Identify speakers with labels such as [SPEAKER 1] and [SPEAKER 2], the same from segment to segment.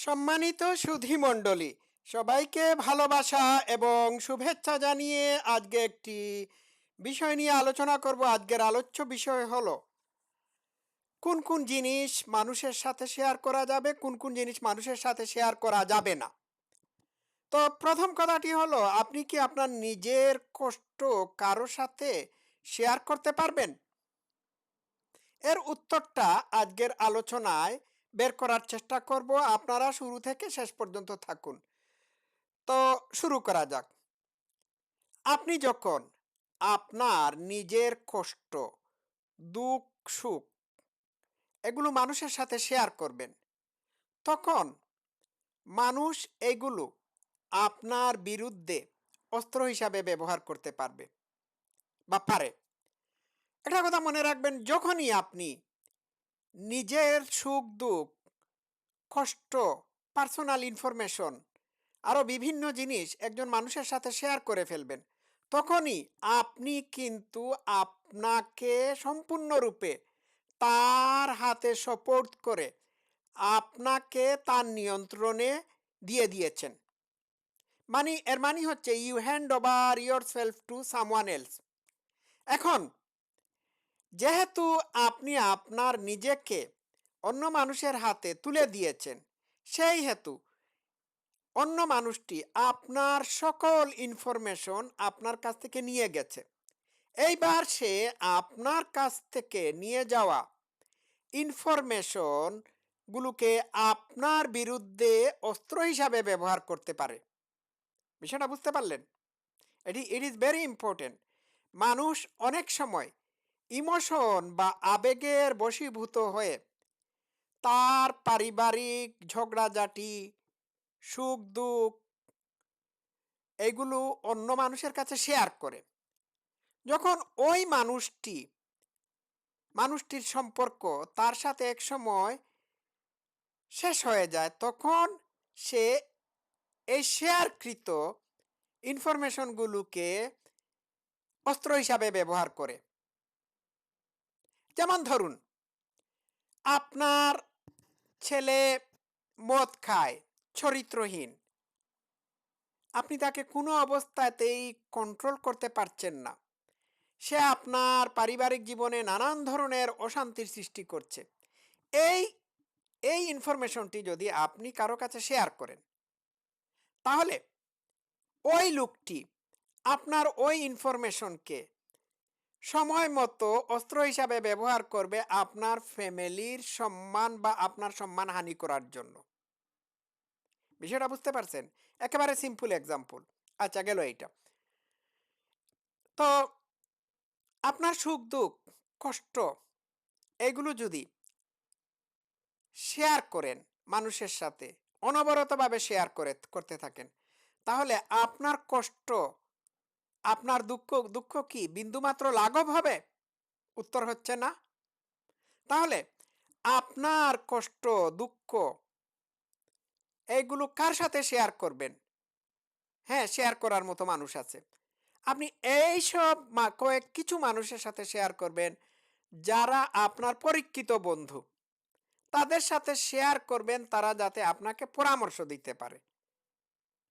[SPEAKER 1] সম্মানিত সুধী মণ্ডলী, সবাইকে ভালোবাসা এবং শুভেচ্ছা জানিয়ে আজকে একটি বিষয় নিয়ে আলোচনা করব। আজকের আলোচ্য বিষয় হলো, কোন কোন জিনিস মানুষের সাথে শেয়ার করা যাবে, কোন কোন জিনিস মানুষের সাথে শেয়ার করা যাবে না। তো প্রথম কথাটি হলো, আপনি কি আপনার নিজের কষ্ট কারও সাথে শেয়ার করতে পারবেন? এর উত্তরটা আজকের আলোচনায় বের করার চেষ্টা করব। আপনারা শুরু থেকে শেষ পর্যন্ত থাকুন। তো শুরু করা যাক। আপনি যখন আপনার নিজের কষ্ট, দুঃখ, সুখ এগুলো মানুষের সাথে শেয়ার করবেন, তখন মানুষ এগুলো আপনার বিরুদ্ধে অস্ত্র হিসাবে ব্যবহার করতে পারবে বা পারে। একটা কথা মনে রাখবেন, যখনই আপনি নিজের সুখ, দুঃখ, কষ্ট পার্সোনাল ইনফরমেশন আরও বিভিন্ন জিনিস একজন মানুষের সাথে শেয়ার করে ফেলবেন। তখনই আপনি কিন্তু আপনাকে সম্পূর্ণরূপে তার হাতে সপোর্ট করে আপনাকে তার নিয়ন্ত্রণে দিয়ে দিয়েছেন। মানে এর মানে হচ্ছে you hand over yourself to someone else এখন যেহেতু আপনি আপনার নিজেকে অন্য মানুষের হাতে তুলে দিয়েছেন, সেই হেতু অন্য মানুষটি আপনার সকল ইনফরমেশন আপনার কাছ থেকে নিয়ে গেছে। এইবার সে আপনার কাছ থেকে নিয়ে যাওয়া ইনফরমেশনগুলোকে আপনার বিরুদ্ধে অস্ত্র হিসাবে ব্যবহার করতে পারে। বিষয়টা বুঝতে পারলেন? এটি ইট ইজ ভেরি ইম্পর্টেন্ট মানুষ অনেক সময় ইমোশন বা আবেগের বশীভূত হয়ে তার পারিবারিক ঝগড়াঝাটি, সুখ, দুঃখ এগুলো অন্য মানুষের কাছে শেয়ার করে। যখন ওই মানুষটি, মানুষটির সম্পর্ক তার সাথে এক সময় শেষ হয়ে যায়, তখন সে এই শেয়ারকৃত ইনফরমেশনগুলোকে অস্ত্র হিসাবে ব্যবহার করে। যেমন ধরুন, আপনার ছেলে মদ খায়, চরিত্রহীন। আপনি তাকে কোনো অবস্থাতেই কন্ট্রোল করতে পারছেন না। সে আপনার পারিবারিক জীবনে নানান ধরনের অশান্তির সৃষ্টি করছে। এই এই ইনফরমেশনটি যদি আপনি কারও কাছে শেয়ার করেন, তাহলে ওই লোকটি আপনার ওই ইনফরমেশনকে সময় মতো অস্ত্র হিসাবে ব্যবহার করবে আপনার ফ্যামিলির সম্মান বা আপনার সম্মান হানি করার জন্য। বিষয়টা বুঝতে পারছেন? একেবারে সিম্পল এক্সাম্পল আচ্ছা গেল এইটা। তো আপনার সুখ, দুঃখ, কষ্ট, এগুলো যদি শেয়ার করেন মানুষের সাথে, অনবরতভাবে শেয়ার করে, করতে থাকেন, তাহলে আপনার কষ্ট আপনার দুঃখ দুঃখ কি বিন্দুমাত্র লাঘব হবে? উত্তর হচ্ছে না। তাহলে আপনার কষ্ট, দুঃখ এইগুলো কার সাথে শেয়ার করবেন? হ্যাঁ শেয়ার করার মতো মানুষ আছে। আপনি এইসব কয়েক কিছু মানুষের সাথে শেয়ার করবেন যারা আপনার পরীক্ষিত বন্ধু। তাদের সাথে শেয়ার করবেন তারা যাতে আপনাকে পরামর্শ দিতে পারে।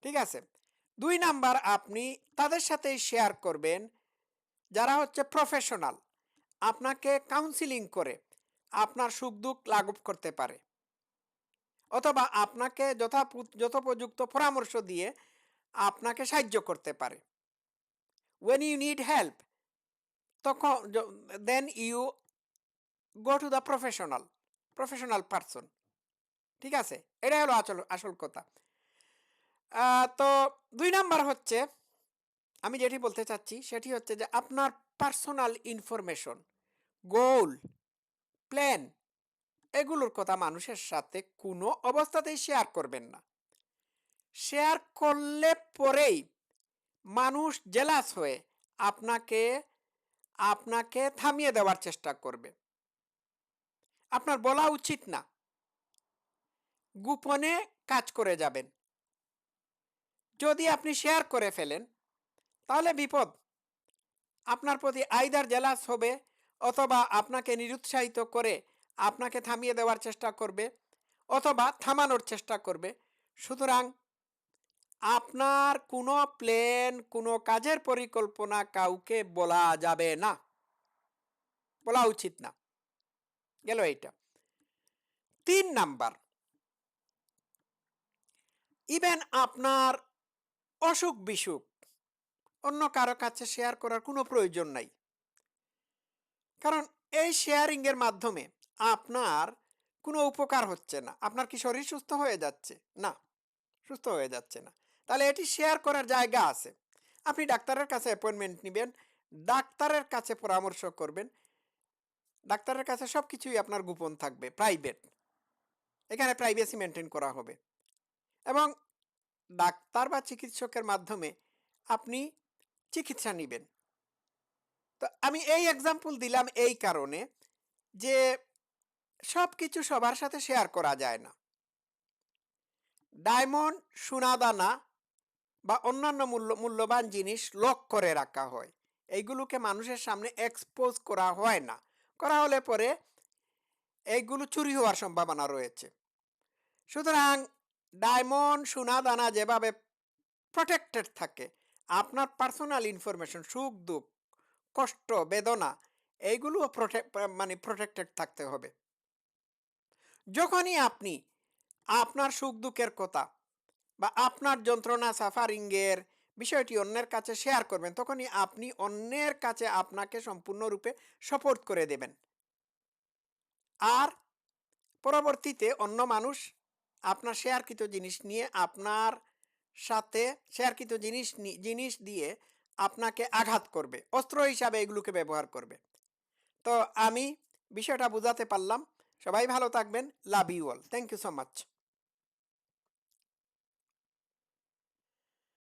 [SPEAKER 1] ঠিক আছে? দুই নাম্বার আপনি তাদের সাথেই শেয়ার করবেন, যারা হচ্ছে প্রফেশনাল আপনাকে কাউন্সিলিং করে আপনার সুখ দুঃখ লাঘব করতে পারে। অথবা আপনাকে যথা যথোপযুক্ত পরামর্শ দিয়ে আপনাকে সাহায্য করতে পারে। ওয়েন ইউ নিড হেল্প তখন then you go to the professional professional person ঠিক আছে? এটাই হলো আসল আসল কথা। তো দুই নাম্বার হচ্ছে, আমি যেটি বলতে চাচ্ছি সেটি হচ্ছে যে আপনার পার্সোনাল ইনফরমেশন গোল প্ল্যান এগুলোর কথা মানুষের সাথে কোনো অবস্থাতেই শেয়ার করবেন না। শেয়ার করলে পরেই মানুষ জেলাস হয়ে আপনাকে আপনাকে থামিয়ে দেওয়ার চেষ্টা করবে। আপনার বলা উচিত না। গোপনে কাজ করে যাবেন। যদি আপনি শেয়ার করে ফেলেন, তাহলে বিপদ। আপনার প্রতি আইদার জেলাস হবে অথবা আপনাকে নিরুৎসাহিত করে আপনাকে থামিয়ে দেওয়ার চেষ্টা করবে অথবা থামানোর চেষ্টা করবে। সুতরাং আপনার কোনো প্ল্যান কোনো কাজের পরিকল্পনা কাউকে বলা যাবে না। বলা উচিত না। গেল এইটা। তিন নাম্বার। ইভেন আপনার অসুখ বিসুখ, অন্য কারও কাছে শেয়ার করার কোনো প্রয়োজন নাই। কারণ এই শেয়ারিং এর মাধ্যমে আপনার কোনো উপকার হচ্ছে না। আপনার কি শরীর সুস্থ হয়ে যাচ্ছে? না, সুস্থ হয়ে যাচ্ছে না। তাহলে এটি শেয়ার করার জায়গা আছে। আপনি ডাক্তারের কাছে অ্যাপয়েন্টমেন্ট নেবেন, ডাক্তারের কাছে পরামর্শ করবেন। ডাক্তারের কাছে সব কিছুই আপনার গোপন থাকবে প্রাইভেট এখানে প্রাইভেসি মেনটেন করা হবে। এবং ডাক্তার বা চিকিৎসকের মাধ্যমে আপনি চিকিৎসা নেবেন। তো আমি এই এক্সাম্পল দিলাম এই কারণে যে সব কিছু সবার সাথে শেয়ার করা যায় না। ডায়মন্ড, সোনাদানা বা অন্যান্য মূল্য, মূল্যবান জিনিস লক করে রাখা হয়। এইগুলোকে মানুষের সামনে এক্সপোজ করা হয় না। করা হলে পরে এইগুলো চুরি হওয়ার সম্ভাবনা রয়েছে। সুতরাং ডায়মন্ড, সোনাদানা যেভাবে প্রোটেক্টেড থাকে, আপনার পার্সোনাল ইনফরমেশন সুখ, দুঃখ, কষ্ট, বেদনা, এইগুলোও মানে প্রোটেক্টেড থাকতে হবে। যখনই আপনি আপনার সুখ, দুঃখের কথা বা আপনার যন্ত্রণা সাফারিংয়ের বিষয়টি অন্যের কাছে শেয়ার করবেন, তখনই আপনি অন্যের কাছে আপনাকে সম্পূর্ণরূপে সাপোর্ট করে দেবেন। আর পরবর্তীতে অন্য মানুষ আপনার শেয়ারকৃত জিনিস নিয়ে আপনার সাথে শেয়ারকৃত জিনিস জিনিস দিয়ে আপনাকে আঘাত করবে। অস্ত্র হিসাবে এগুলোকে ব্যবহার করবে। তো আমি বিষয়টা বোঝাতে পারলাম। সবাই ভালো থাকবেন। Love you all. Thank you so much.